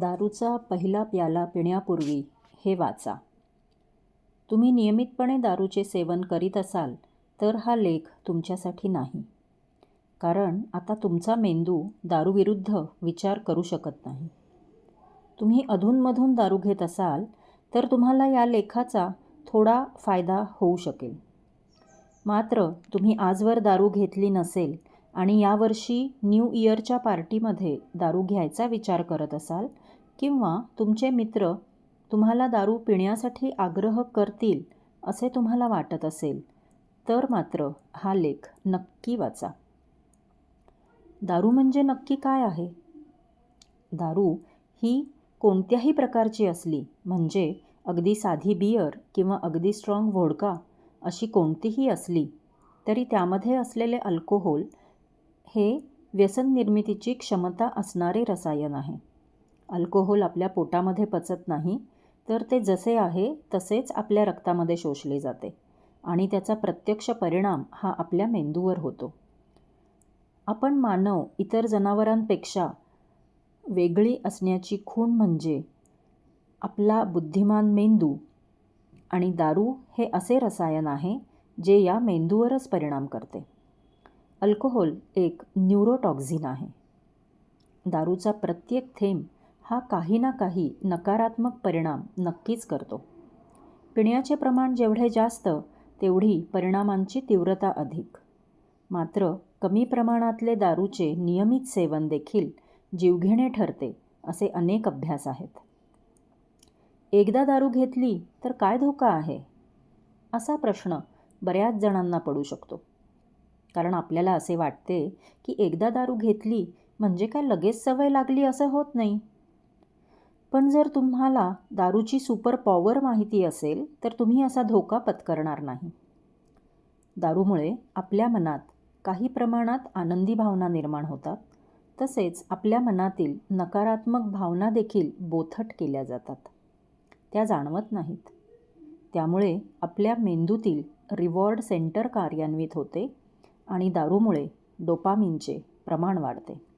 दारूचा पहिला प्याला पिण्यापूर्वी हे वाचा. तुम्ही नियमितपणे दारूचे सेवन करीत असाल तर हा लेख तुमच्यासाठी नाही. कारण आता तुमचा मेंदू दारूविरुद्ध विचार करू शकत नाही. तुम्ही अधूनमधून दारू घेत असाल तर तुम्हाला या लेखाचा थोडा फायदा होऊ शकेल. मात्र तुम्ही आजवर दारू घेतली नसेल आणि यावर्षी न्यू इयरच्या पार्टीमध्ये दारू घ्यायचा विचार करत असाल किंवा तुमचे मित्र तुम्हाला दारू पिण्यासाठी आग्रह करतील असे तुम्हाला वाटत असेल तर मात्र हा लेख नक्की वाचा. दारू म्हणजे नक्की काय आहे? दारू ही कोणत्याही प्रकारची असली म्हणजे अगदी साधी बियर किंवा अगदी स्ट्रॉंग व्होडका अशी कोणतीही असली तरी त्यामध्ये असलेले अल्कोहोल हे व्यसन निर्मितीची क्षमता असणारे रसायन आहे. अल्कोहोल आपल्या पोटामध्ये पचत नाही तर ते जसे आहे तसेच आपल्या रक्तामध्ये शोषले जाते आणि त्याचा प्रत्यक्ष परिणाम हा आपल्या मेंदूवर होतो. आपण मानव इतर जनावरांपेक्षा वेगळी असण्याची खूण म्हणजे आपला बुद्धिमान मेंदू आणि दारू हे असे रसायन आहे जे या मेंदूवरच परिणाम करते. अल्कोहोल एक न्यूरोटॉक्झिन आहे. दारूचा प्रत्येक थेंब हा काही ना काही नकारात्मक परिणाम नक्कीच करतो. पिण्याचे प्रमाण जेवढे जास्त तेवढी परिणामांची तीव्रता अधिक. मात्र कमी प्रमाणातले दारूचे नियमित सेवन देखील जीवघेणे ठरते असे अनेक अभ्यास आहेत. एकदा दारू घेतली तर काय धोका आहे? असा प्रश्न बऱ्याच जणांना पडू शकतो. कारण आपल्याला असे वाटते की एकदा दारू घेतली म्हणजे काय लगेच सवय लागली असं होत नाही? पण जर तुम्हाला दारूची सुपर पॉवर माहिती असेल तर तुम्ही असा धोका पत्करणार नाही. दारूमुळे आपल्या मनात काही प्रमाणात आनंदी भावना निर्माण होतात तसेच आपल्या मनातील नकारात्मक भावना देखील बोथट केल्या जातात. त्या जाणवत नाहीत. त्यामुळे आपल्या मेंदूतील रिवॉर्ड सेंटर कार्यान्वित होते आणि दारूमुळे डोपामिनचे प्रमाण वाढते.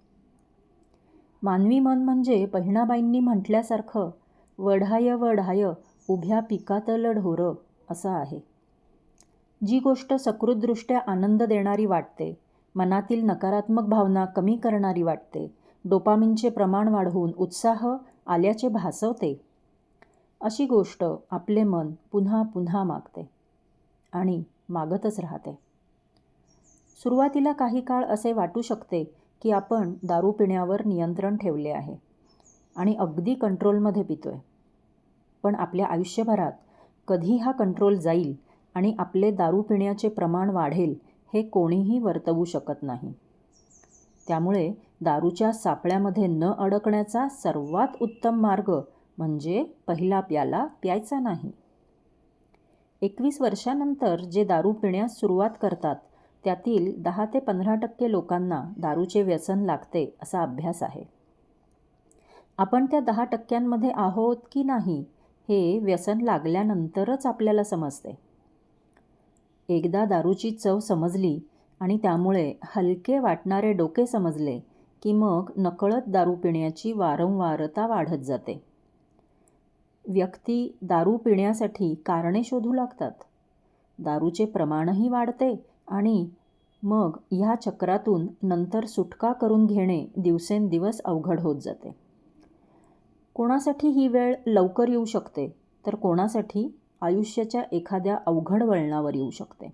मानवी मन म्हणजे बहिणाबाईंनी म्हटल्यासारखं वढाय वढाय उभ्या पिकातलं ढोरं असं आहे. जी गोष्ट सकृतदृष्ट्या आनंद देणारी वाटते मनातील नकारात्मक भावना कमी करणारी वाटते डोपामिनचे प्रमाण वाढवून उत्साह आल्याचे भासवते अशी गोष्ट आपले मन पुन्हा पुन्हा मागते आणि मागतच राहते. सुरुवातीला काही काळ असे वाटू शकते की आपण दारू पिण्यावर नियंत्रण ठेवले आहे आणि अगदी कंट्रोलमध्ये पितो आहे पण आपल्या आयुष्यभरात कधी हा कंट्रोल जाईल आणि आपले दारू पिण्याचे प्रमाण वाढेल हे कोणीही वर्तवू शकत नाही. त्यामुळे दारूच्या सापळ्यामध्ये न अडकण्याचा सर्वात उत्तम मार्ग म्हणजे पहिला प्याला प्यायचा नाही. एकवीस वर्षानंतर जे दारू पिण्यास सुरुवात करतात त्यातील दहा ते पंधरा टक्के लोकांना दारूचे व्यसन लागते असा अभ्यास आहे. आपण त्या दहा टक्क्यांमध्ये आहोत की नाही हे व्यसन लागल्यानंतरच आपल्याला समजते. एकदा दारूची चव समजली आणि त्यामुळे हलके वाटणारे डोके समजले की मग नकळत दारू पिण्याची वारंवारता वाढत जाते. व्यक्ती दारू पिण्यासाठी कारणे शोधू लागतात. दारूचे प्रमाणही वाढते आणि मग ह्या चक्रातून नंतर सुटका करून घेणे दिवसेंदिवस अवघड होत जाते. कोणासाठी ही वेळ लवकर येऊ शकते? तर कोणासाठी आयुष्याच्या एखाद्या अवघड वळणावर येऊ शकते?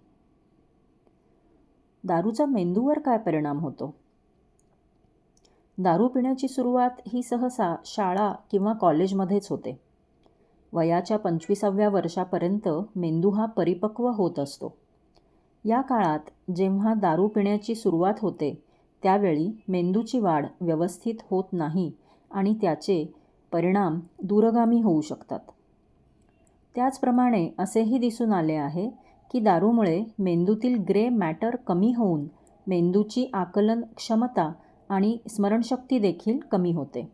दारूचा मेंदूवर काय परिणाम होतो? दारू पिण्याची सुरुवात ही सहसा शाळा किंवा कॉलेजमध्येच होते. वयाच्या पंचवीसाव्या वर्षापर्यंत मेंदू हा परिपक्व होत असतो. या काळात जेव्हा दारू पिण्याची सुरुवात होते त्यावेळी मेंदूची वाढ व्यवस्थित होत नाही आणि त्याचे परिणाम दूरगामी होऊ शकतात. त्याचप्रमाणे असेही दिसून आले आहे की दारूमुळे मेंदूतील ग्रे मॅटर कमी होऊन मेंदूची आकलन क्षमता आणि स्मरणशक्ती देखील कमी होते.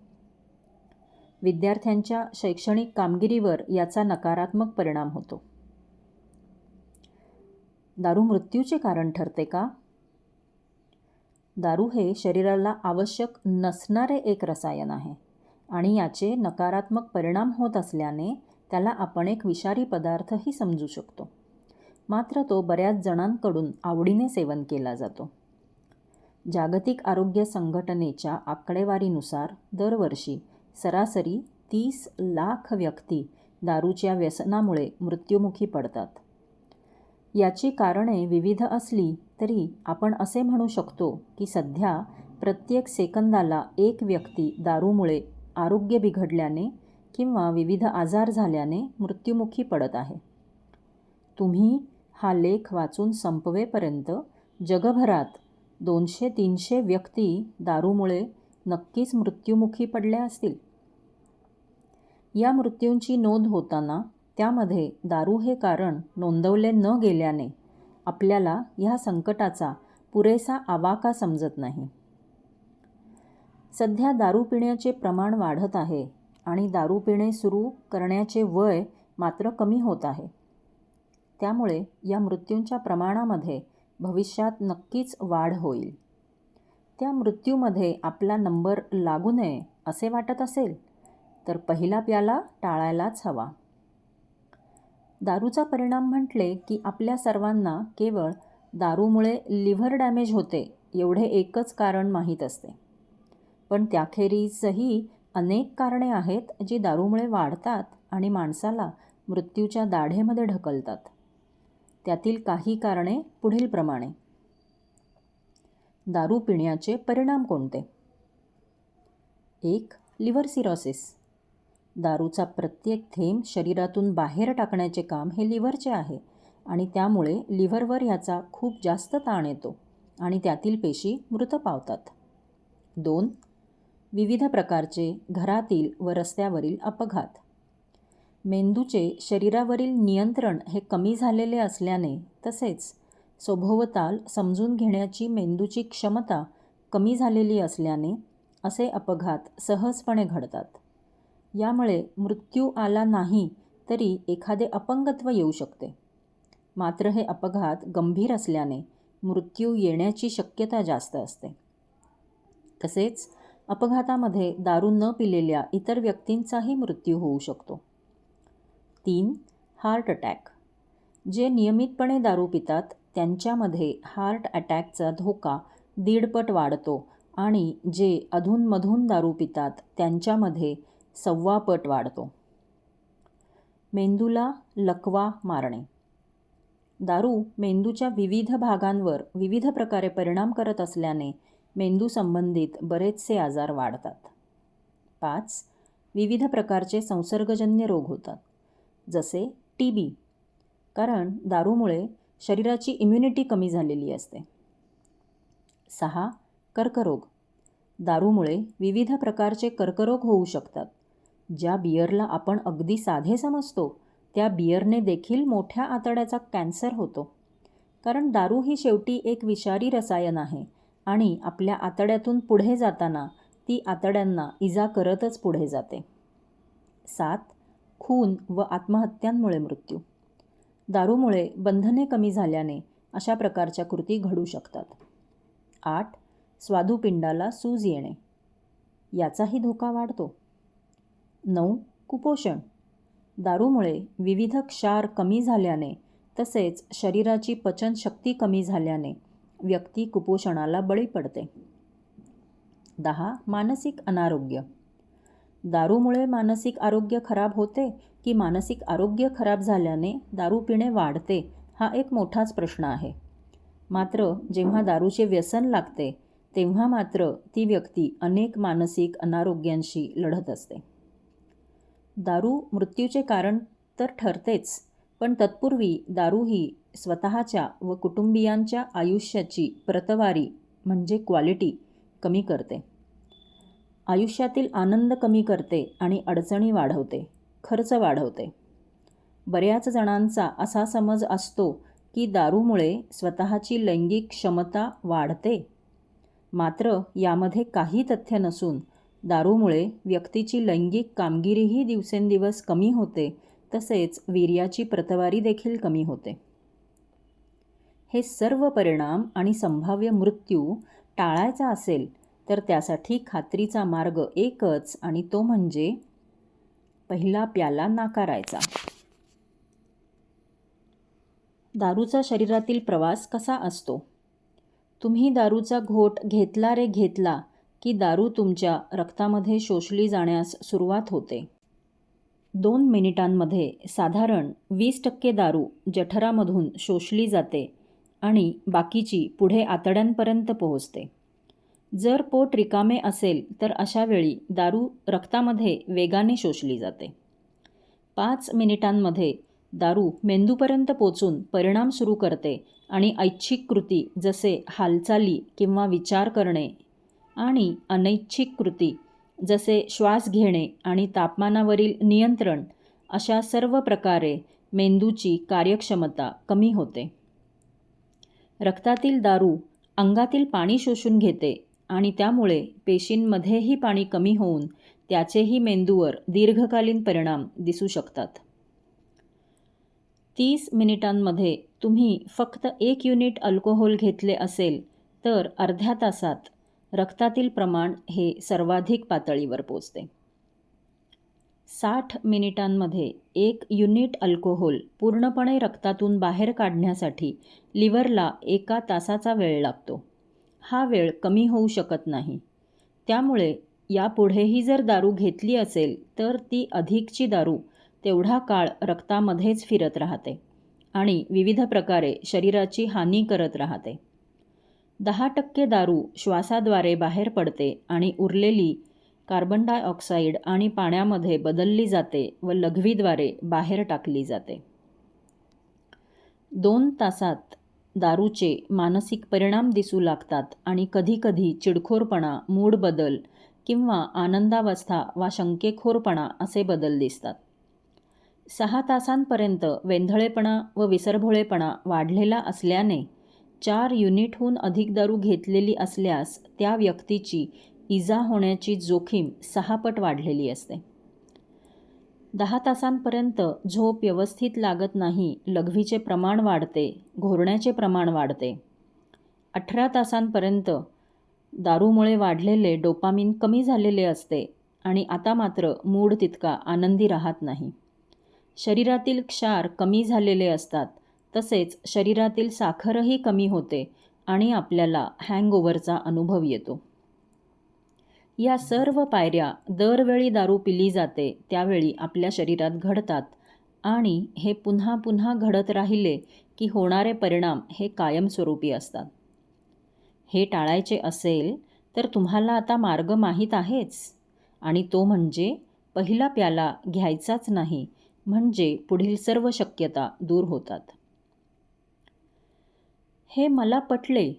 विद्यार्थ्यांच्या शैक्षणिक कामगिरीवर याचा नकारात्मक परिणाम होतो. दारू मृत्यूचे कारण ठरते का? दारू हे शरीराला आवश्यक नसणारे एक रसायन आहे आणि याचे नकारात्मक परिणाम होत असल्याने त्याला आपण एक विषारी पदार्थही समजू शकतो. मात्र तो बऱ्याच जणांकडून आवडीने सेवन केला जातो. जागतिक आरोग्य संघटनेच्या आकडेवारीनुसार दरवर्षी सरासरी तीस लाख व्यक्ती दारूच्या व्यसनामुळे मृत्युमुखी पडतात. याची कारणे विविध असली तरी आपण असे म्हणू शकतो की सध्या प्रत्येक सेकंदाला एक व्यक्ती दारूमुळे आरोग्य बिघडल्याने किंवा विविध आजार झाल्याने मृत्युमुखी पडत आहे. तुम्ही हा लेख वाचून संपवेपर्यंत जगभरात दोनशे तीनशे व्यक्ती दारूमुळे नक्कीच मृत्युमुखी पडल्या असतील. या मृत्यूंची नोंद होताना त्यामध्ये दारू हे कारण नोंदवले न गेल्याने आपल्याला ह्या संकटाचा पुरेसा आवाका समजत नाही. सध्या दारू पिण्याचे प्रमाण वाढत आहे आणि दारू पिणे सुरू करण्याचे वय मात्र कमी होत आहे. त्यामुळे या मृत्यूंच्या प्रमाणामध्ये भविष्यात नक्कीच वाढ होईल. त्या मृत्यूमध्ये आपला नंबर लागू नये असे वाटत असेल तर पहिला प्याला टाळायलाच हवा. दारूचा परिणाम म्हटले की आपल्या सर्वांना केवळ दारूमुळे लिव्हर डॅमेज होते एवढे एकच कारण माहीत असते. पण त्याखेरीजही अनेक कारणे आहेत जी दारूमुळे वाढतात आणि माणसाला मृत्यूच्या दाढेमध्ये ढकलतात. त्यातील काही कारणे पुढीलप्रमाणे दारू पिण्याचे परिणाम कोणते? एक लिव्हर सिरॉसिस. दारूचा प्रत्येक थेंब शरीरातून बाहेर टाकण्याचे काम हे लिव्हरचे आहे आणि त्यामुळे लिव्हरवर ह्याचा खूप जास्त ताण येतो आणि त्यातील पेशी मृत पावतात. दोन विविध प्रकारचे घरातील व रस्त्यावरील अपघात. मेंदूचे शरीरावरील नियंत्रण हे कमी झालेले असल्याने तसेच सभोवताल समजून घेण्याची मेंदूची क्षमता कमी झालेली असल्याने असे अपघात सहजपणे घडतात. यामुळे मृत्यू आला नाही तरी एखादे अपंगत्व येऊ शकते. मात्र हे अपघात गंभीर असल्याने मृत्यू येण्याची शक्यता जास्त असते. तसेच अपघातामध्ये दारू न पिलेल्या इतर व्यक्तींचाही मृत्यू होऊ शकतो. तीन हार्ट अटॅक. जे नियमितपणे दारू पितात त्यांच्यामध्ये हार्ट अटॅकचा धोका दीडपट वाढतो आणि जे अधूनमधून दारू पितात त्यांच्यामध्ये सव्वा पट वाढतो. मेंदूला लकवा मारणे. दारू मेंदूच्या विविध भागांवर विविध प्रकारे परिणाम करत असल्याने मेंदू संबंधित बरेचसे आजार वाढतात. पाच विविध प्रकारचे संसर्गजन्य रोग होतात जसे टी बी कारण दारूमुळे शरीराची इम्युनिटी कमी झालेली असते. सहा कर्करोग. दारूमुळे विविध प्रकारचे कर्करोग होऊ शकतात. ज्या बियरला आपण अगदी साधे समजतो त्या बियरने देखील मोठ्या आतड्याचा कॅन्सर होतो. कारण दारू ही शेवटी एक विषारी रसायन आहे आणि आपल्या आतड्यातून पुढे जाताना ती आतड्यांना इजा करतच पुढे जाते. सात खून व आत्महत्यांमुळे मृत्यू. दारूमुळे बंधने कमी झाल्याने अशा प्रकारच्या कृती घडू शकतात. आठ स्वादुपिंडाला सूज येणे. याचाही धोका वाढतो. नऊ कुपोषण. दारूमुळे विविध क्षार कमी झाल्याने तसेच शरीराची पचनशक्ती कमी झाल्याने व्यक्ती कुपोषणाला बळी पडते. दहा मानसिक अनारोग्य. दारूमुळे मानसिक आरोग्य खराब होते की मानसिक आरोग्य खराब झाल्याने दारू पिणे वाढते हा एक मोठाच प्रश्न आहे. मात्र जेव्हा दारूचे व्यसन लागते तेव्हा मात्र ती व्यक्ती अनेक मानसिक अनारोग्यांशी लढत असते. दारू मृत्यूचे कारण तर ठरतेच पण तत्पूर्वी दारू ही स्वतःच्या व कुटुंबियांच्या आयुष्याची प्रतवारी म्हणजे क्वालिटी कमी करते. आयुष्यातील आनंद कमी करते आणि अडचणी वाढवते खर्च वाढवते. बऱ्याच जणांचा असा समज असतो की दारूमुळे स्वतःची लैंगिक क्षमता वाढते. मात्र यामध्ये काही तथ्य नसून दारूमुळे व्यक्तीची लैंगिक कामगिरीही दिवसेंदिवस कमी होते तसेच वीर्याची प्रतवारी देखील कमी होते. हे सर्व परिणाम आणि संभाव्य मृत्यू टाळायचा असेल तर त्यासाठी खात्रीचा मार्ग एकच आणि तो म्हणजे पहिला प्याला नाकारायचा. दारूचा शरीरातील प्रवास कसा असतो? तुम्ही दारूचा घोट घेतला रे घेतला की दारू तुमच्या रक्तामध्ये शोषली जाण्यास सुरुवात होते. दोन मिनिटांमध्ये साधारण वीस टक्के दारू जठरामधून शोषली जाते आणि बाकीची पुढे आतड्यांपर्यंत पोहोचते. जर पोट रिकामे असेल तर अशावेळी दारू रक्तामध्ये वेगाने शोषली जाते. पाच मिनिटांमध्ये दारू मेंदूपर्यंत पोचून परिणाम सुरू करते आणि ऐच्छिक कृती जसे हालचाली किंवा विचार करणे आणि अनैच्छिक कृती जसे श्वास घेणे आणि तापमानावरील नियंत्रण अशा सर्व प्रकारे मेंदूची कार्यक्षमता कमी होते. रक्तातील दारू अंगातील पाणी शोषून घेते आणि त्यामुळे पेशींमध्येही पाणी कमी होऊन त्याचेही मेंदूवर दीर्घकालीन परिणाम दिसू शकतात. तीस मिनिटांमध्ये तुम्ही फक्त एक युनिट अल्कोहोल घेतले असेल तर अर्ध्या तासात रक्तातील प्रमाण हे सर्वाधिक पातळीवर पोचते. साठ मिनिटांमध्ये एक युनिट अल्कोहोल पूर्णपणे रक्तातून बाहेर काढण्यासाठी लिव्हरला एका तासाचा वेळ लागतो. हा वेळ कमी होऊ शकत नाही. त्यामुळे यापुढेही जर दारू घेतली असेल तर ती अधिकची दारू तेवढा काळ रक्तामध्येच फिरत राहते आणि विविध प्रकारे शरीराची हानी करत राहते. दहा टक्के दारू श्वासाद्वारे बाहेर पडते आणि उरलेली कार्बन डायऑक्साईड आणि पाण्यामध्ये बदलली जाते व लघवीद्वारे बाहेर टाकली जाते. दोन तासात दारूचे मानसिक परिणाम दिसू लागतात आणि कधीकधी चिडखोरपणा मूड बदल किंवा आनंदावस्था वा शंकेखोरपणा असे बदल दिसतात. सहा तासांपर्यंत वेंधळेपणा व विसरभोळेपणा वाढलेला असल्याने चार युनिटहून अधिक दारू घेतलेली असल्यास त्या व्यक्तीची इजा होण्याची जोखीम सहापट वाढलेली असते. दहा तासांपर्यंत झोप व्यवस्थित लागत नाही लघवीचे प्रमाण वाढते घोरण्याचे प्रमाण वाढते. अठरा तासांपर्यंत दारूमुळे वाढलेले डोपामिन कमी झालेले असते आणि आता मात्र मूड तितका आनंदी राहत नाही. शरीरातील क्षार कमी झालेले असतात तसेच शरीरातील साखरही कमी होते आणि आपल्याला हँगओव्हरचा अनुभव येतो. या सर्व पायऱ्या दरवेळी दारू पिली जाते त्यावेळी आपल्या शरीरात घडतात आणि हे पुन्हा पुन्हा घडत राहिले की होणारे परिणाम हे कायमस्वरूपी असतात. हे टाळायचे असेल तर तुम्हाला आता मार्ग माहीत आहेच आणि तो म्हणजे पहिला प्याला घ्यायचाच नाही म्हणजे पुढील सर्व शक्यता दूर होतात. हे मला पटले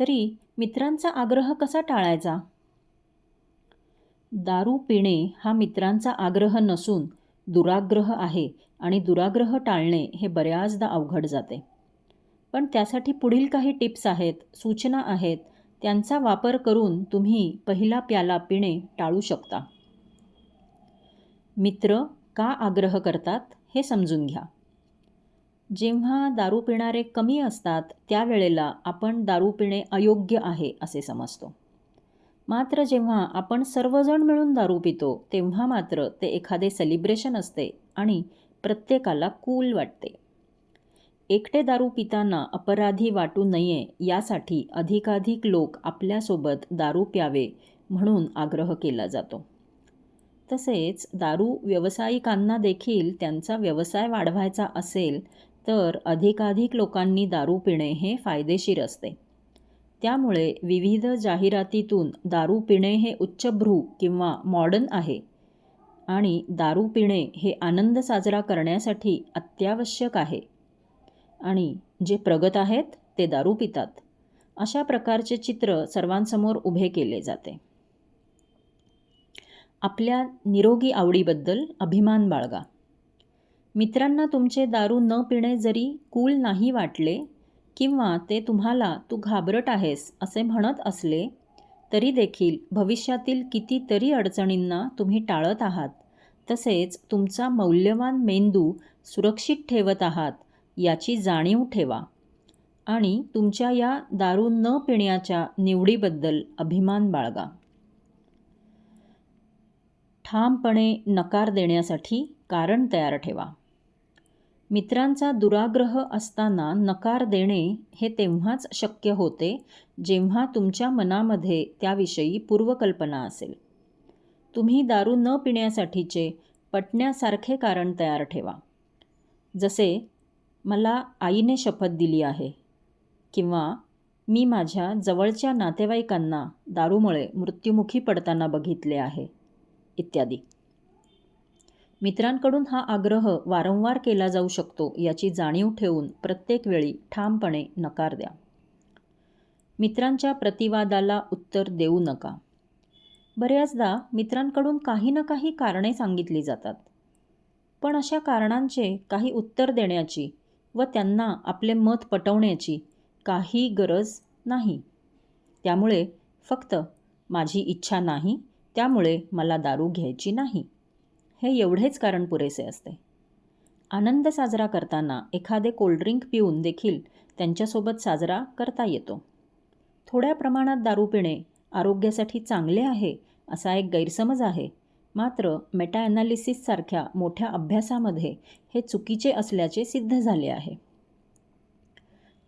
तरी मित्रांचा आग्रह कसा टाळायचा? दारू पिणे हा मित्रांचा आग्रह नसून दुराग्रह आहे आणि दुराग्रह टाळणे हे बऱ्याचदा अवघड जाते. पण त्यासाठी पुढील काही टिप्स आहेत सूचना आहेत त्यांचा वापर करून तुम्ही पहिला प्याला पिणे टाळू शकता. मित्र का आग्रह करतात हे समजून घ्या. जेव्हा दारू पिणारे कमी असतात त्यावेळेला आपण दारू पिणे अयोग्य आहे असे समजतो. मात्र जेव्हा आपण सर्वजण मिळून दारू पितो तेव्हा मात्र ते एखादे सेलिब्रेशन असते आणि प्रत्येकाला कूल वाटते. एकटे दारू पिताना अपराधी वाटू नये यासाठी अधिकाधिक लोक आपल्यासोबत दारू प्यावे म्हणून आग्रह केला जातो. तसेच दारू व्यावसायिकांना देखील त्यांचा व्यवसाय वाढवायचा असेल तर अधिकाधिक लोकांनी दारू पिणे हे फायदेशीर असते. त्यामुळे विविध जाहिरातीतून दारू पिणे हे उच्चभ्रू किंवा मॉडर्न आहे आणि दारू पिणे हे आनंद साजरा करण्यासाठी अत्यावश्यक आहे. आणि जे प्रगत आहेत ते दारू पितात. अशा प्रकारचे चित्र सर्वांसमोर उभे केले जाते. आपल्या निरोगी आवडीबद्दल अभिमान बाळगा. मित्रांना तुमचे दारू न पिणे जरी कूल नाही वाटले किंवा ते तुम्हाला तू घाबरट आहेस असे म्हणत असले तरी देखील भविष्यातील कितीतरी अडचणींना तुम्ही टाळत आहात. तसेच तुमचा मौल्यवान मेंदू सुरक्षित ठेवत आहात याची जाणीव ठेवा. आणि तुमच्या या दारू न पिण्याच्या निवडीबद्दल अभिमान बाळगा. ठामपणे नकार देण्यासाठी कारण तयार ठेवा. मित्रांचा दुराग्रह असताना नकार देणे हे तेव्हाच शक्य होते जेव्हा तुमच्या मनामध्ये त्याविषयी पूर्वकल्पना असेल. तुम्ही दारू न पिण्यासाठीचे पटण्यासारखे कारण तयार ठेवा. जसे मला आईने शपथ दिली आहे किंवा मी माझ्या जवळच्या नातेवाईकांना दारूमुळे मृत्युमुखी पडताना बघितले आहे इत्यादी. मित्रांकडून हा आग्रह वारंवार केला जाऊ शकतो याची जाणीव ठेवून प्रत्येक वेळी ठामपणे नकार द्या. मित्रांच्या प्रतिवादाला उत्तर देऊ नका. बऱ्याचदा मित्रांकडून काही ना काही कारणे सांगितली जातात. पण अशा कारणांचे काही उत्तर देण्याची व त्यांना आपले मत पटवण्याची काही गरज नाही. त्यामुळे फक्त माझी इच्छा नाही त्यामुळे मला दारू घ्यायची नाही. हे एवढेच कारण पुरेसे असते. आनंद साजरा करताना एखादे कोल्ड्रिंक पिऊन देखील त्यांच्यासोबत साजरा करता येतो. थोड्या प्रमाणात दारू पिणे आरोग्यासाठी चांगले आहे असा एक गैरसमज आहे. मात्र मेटा ॲनालिसिससारख्या मोठ्या अभ्यासामध्ये हे चुकीचे असल्याचे सिद्ध झाले आहे.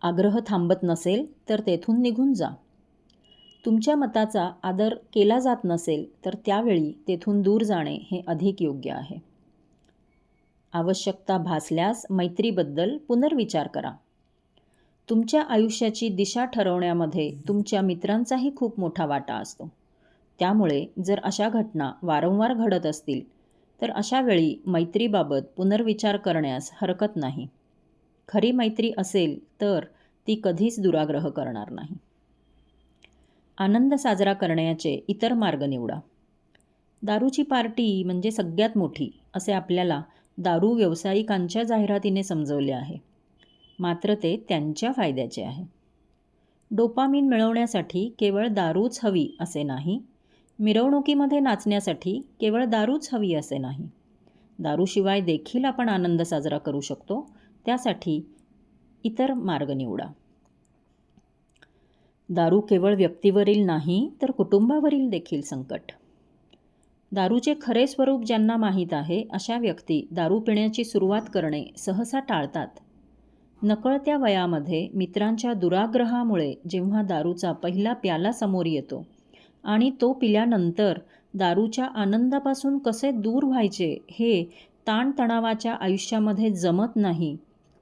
आग्रह थांबत नसेल तर तेथून निघून जा. तुमच्या मताचा आदर केला जात नसेल तर त्यावेळी तेथून दूर जाणे हे अधिक योग्य आहे. आवश्यकता भासल्यास मैत्रीबद्दल पुनर्विचार करा. तुमच्या आयुष्याची दिशा ठरवण्यामध्ये तुमच्या मित्रांचाही खूप मोठा वाटा असतो. त्यामुळे जर अशा घटना वारंवार घडत असतील तर अशा वेळी मैत्रीबाबत पुनर्विचार करण्यास हरकत नाही. खरी मैत्री असेल तर ती कधीच दुराग्रह करणार नाही. आनंद साजरा करण्याचे इतर मार्ग निवडा. दारूची पार्टी म्हणजे सगळ्यात मोठी असे आपल्याला दारू व्यावसायिकांच्या जाहिरातीने समजवले आहे. मात्र ते त्यांच्या फायद्याचे आहे. डोपामीन मिळवण्यासाठी केवळ दारूच हवी असे नाही. मिरवणुकीमध्ये नाचण्यासाठी केवळ दारूच हवी असे नाही. दारूशिवाय देखील आपण आनंद साजरा करू शकतो त्यासाठी इतर मार्ग निवडा. दारू केवळ व्यक्तीवरील नाही तर कुटुंबावरील देखील संकट. दारूचे खरे स्वरूप ज्यांना माहीत आहे अशा व्यक्ती दारू पिण्याची सुरुवात करणे सहसा टाळतात. नकळत्या वयामध्ये मित्रांच्या दुराग्रहामुळे जेव्हा दारूचा पहिला प्याला समोर येतो आणि तो पिल्यानंतर दारूच्या आनंदापासून कसे दूर व्हायचे हे ताणतणावाच्या आयुष्यामध्ये जमत नाही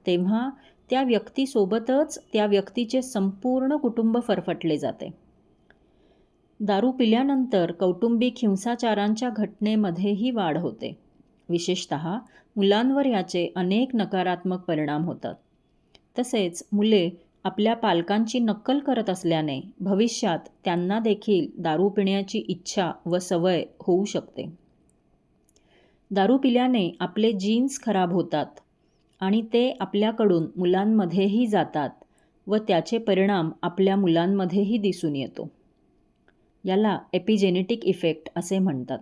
तेव्हा त्या व्यक्तीसोबतच त्या व्यक्तीचे संपूर्ण कुटुंब फरफटले जाते. दारू पिल्यानंतर कौटुंबिक हिंसाचारांच्या घटनेमध्येही वाढ होते. विशेषत मुलांवर याचे अनेक नकारात्मक परिणाम होतात. तसेच मुले आपल्या पालकांची नक्कल करत असल्याने भविष्यात त्यांना देखील दारू पिण्याची इच्छा व सवय होऊ शकते. दारू पिल्याने आपले जीन्स खराब होतात. आणि ते आपल्याकडून मुलांमध्येही जातात व त्याचे परिणाम आपल्या मुलांमध्येही दिसून येतो. याला एपिजेनेटिक इफेक्ट असे म्हणतात.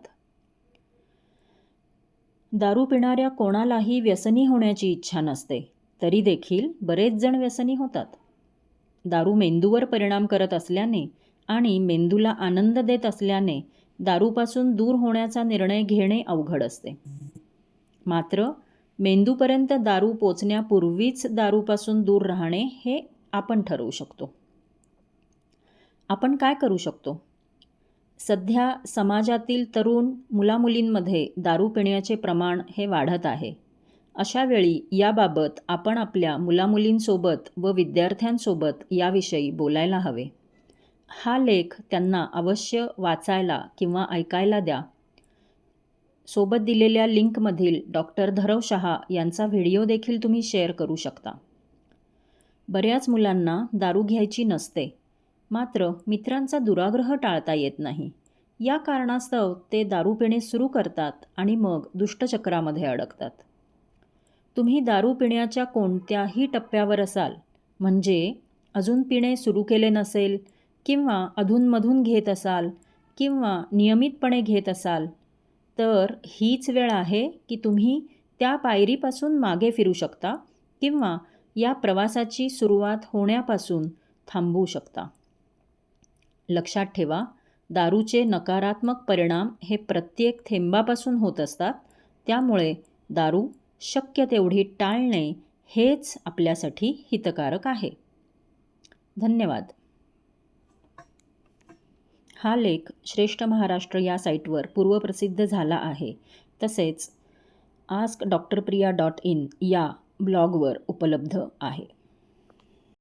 दारू पिणाऱ्या कोणालाही व्यसनी होण्याची इच्छा नसते तरी देखील बरेच जण व्यसनी होतात. दारू मेंदूवर परिणाम करत असल्याने आणि मेंदूला आनंद देत असल्याने दारूपासून दूर होण्याचा निर्णय घेणे अवघड असते. मात्र मेंदूपर्यंत दारू पोचण्यापूर्वीच दारूपासून दूर राहणे हे आपण ठरवू शकतो. आपण काय करू शकतो? सध्या समाजातील तरुण मुलामुलींमध्ये दारू पिण्याचे प्रमाण हे वाढत आहे. अशा वेळी याबाबत आपण आपल्या मुलामुलींसोबत व विद्यार्थ्यांसोबत याविषयी बोलायला हवे. हा लेख त्यांना अवश्य वाचायला किंवा ऐकायला द्या. सोबत दिलेल्या लिंकमधील डॉक्टर धरव शहा यांचा व्हिडिओ देखील तुम्ही शेअर करू शकता. बऱ्याच मुलांना दारू घ्यायची नसते. मात्र मित्रांचा दुराग्रह टाळता येत नाही. या कारणास्तव ते दारू पिणे सुरू करतात आणि मग दुष्टचक्रामध्ये अडकतात. तुम्ही दारू पिण्याच्या कोणत्याही टप्प्यावर असाल म्हणजे अजून पिणे सुरू केले नसेल किंवा अधूनमधून घेत असाल किंवा नियमितपणे घेत असाल तर हीच वेळ आहे की तुम्ही त्या पायरीपासून मागे फिरू शकता किंवा या प्रवासाची सुरुवात होण्यापासून थांबवू शकता. लक्षात ठेवा दारूचे नकारात्मक परिणाम हे प्रत्येक थेंबापासून होत असतात त्यामुळे दारू शक्य तेवढी टाळणे हेच आपल्यासाठी हितकारक आहे. धन्यवाद. हा लेख श्रेष्ठ महाराष्ट्र या साईटवर पूर्वप्रसिद्ध झाला आहे. तसेच ask doctor Priya dot in या ब्लॉगवर उपलब्ध आहे.